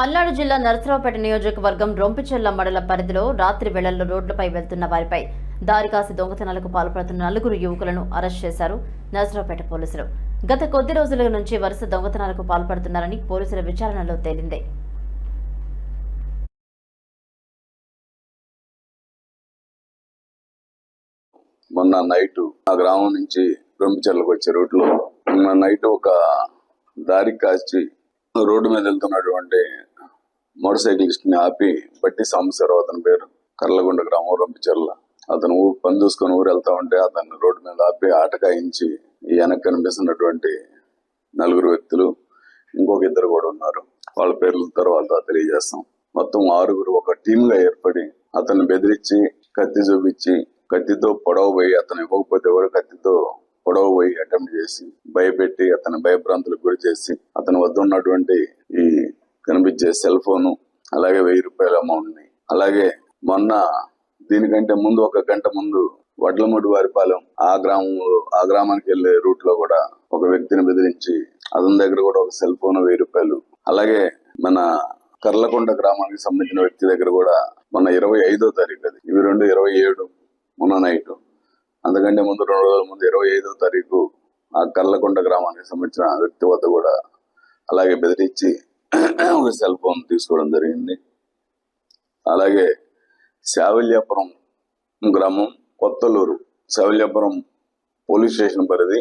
పల్నాడు జిల్లా నరసరావుపేట నియోజకవర్గం రొంపిచెల్ల మండల పరిధిలో రాత్రి వేళల్లో రోడ్లపై వెళ్తున్న వారిపై దారికాసి దొంగతనాలకు పాల్పడుతున్న నలుగురు యువకులను అరెస్ట్ చేశారు నరసరావుపేట పోలీసులు. గత కొద్ది రోజుల నుంచి వరుస దొంగతనాలకు పాల్పడుతున్నారని పోలీసుల విచారణలో తేలింది. మొన్న నైట్ ఆ గ్రామం నుంచి రొంపిచెల్లకు వచ్చే రోడ్లో మొన్న నైట్ ఒక దారి కాచి రోడ్డు మీద వెళ్తున్నటువంటి మోటార్ సైకిలిస్ట్ని ఆపి బట్టి సాంబశివరావు అతని పేరు కర్లగొండ గ్రామం రంపిచర్ల. అతను ఊరు పని చూసుకొని ఊరు వెళ్తా ఉంటే అతన్ని రోడ్డు మీద ఆపి ఆటకాయించి వెనక్కి కనిపిస్తున్నటువంటి నలుగురు వ్యక్తులు ఇంకొక ఇద్దరు కూడా ఉన్నారు. వాళ్ళ పేర్ల తర్వాత తెలియజేస్తాం. మొత్తం ఆరుగురు ఒక టీమ్గా ఏర్పడి అతన్ని బెదిరించి కత్తి చూపించి కత్తితో పొడవ పోయి అతను ఇవ్వకపోతే కూడా కత్తితో పొడవ పోయి అటెంప్ట్ చేసి భయపెట్టి అతని భయభ్రాంతులకు గురి చేసి అతని వద్ద ఉన్నటువంటి ఈ కనిపించే సెల్ ఫోను అలాగే వెయ్యి రూపాయల అమౌంట్ని అలాగే మొన్న దీనికంటే ముందు ఒక గంట ముందు వడ్లమూడి వారిపాలెం ఆ గ్రామంలో ఆ గ్రామానికి వెళ్ళే రూట్లో కూడా ఒక వ్యక్తిని బెదిరించి అతని దగ్గర కూడా ఒక సెల్ ఫోన్ వెయ్యి రూపాయలు. అలాగే మన కర్లకొండ గ్రామానికి సంబంధించిన వ్యక్తి దగ్గర కూడా మొన్న ఇరవై ఐదో తారీఖు అది. ఇవి రెండు ఇరవై ఏడు మొన్న నైట్. అంతకంటే ముందు రెండు రోజుల ముందు ఇరవై ఐదో తారీఖు ఆ కర్లకొండ గ్రామానికి సంబంధించిన వ్యక్తి వద్ద కూడా అలాగే బెదిరించి ఒక సెల్ ఫోన్ తీసుకోవడం జరిగింది. అలాగే శావల్యాపురం గ్రామం కొత్తలూరు శావల్యాపురం పోలీస్ స్టేషన్ పరిధి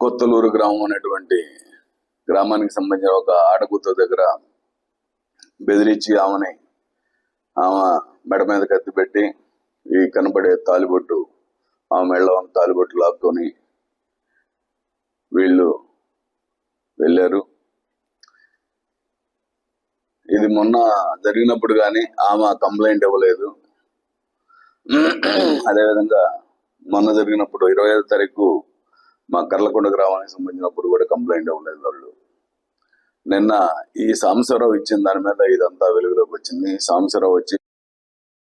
కొత్తలూరు గ్రామం అనేటువంటి గ్రామానికి సంబంధించిన ఒక ఆడకూతురు దగ్గర బెదిరించి ఆమెని ఆమె మెడ మీద కత్తి పెట్టి ఈ కనపడే తాలిబొట్టు ఆమె మెళ్ళ తాలిబొట్టు లాక్కొని వీళ్ళు వెళ్ళారు. ఇది మొన్న జరిగినప్పుడు కానీ ఆమె కంప్లైంట్ ఇవ్వలేదు. అదేవిధంగా మొన్న జరిగినప్పుడు ఇరవై ఐదు తారీఖు మా కర్లకొండ గ్రామానికి సంబంధించినప్పుడు కూడా కంప్లైంట్ ఇవ్వలేదు వాళ్ళు. నిన్న ఈ సాంబశివరావు ఇచ్చిన దాని మీద ఇదంతా వెలుగులోకి వచ్చింది. సాంబశివరావు వచ్చి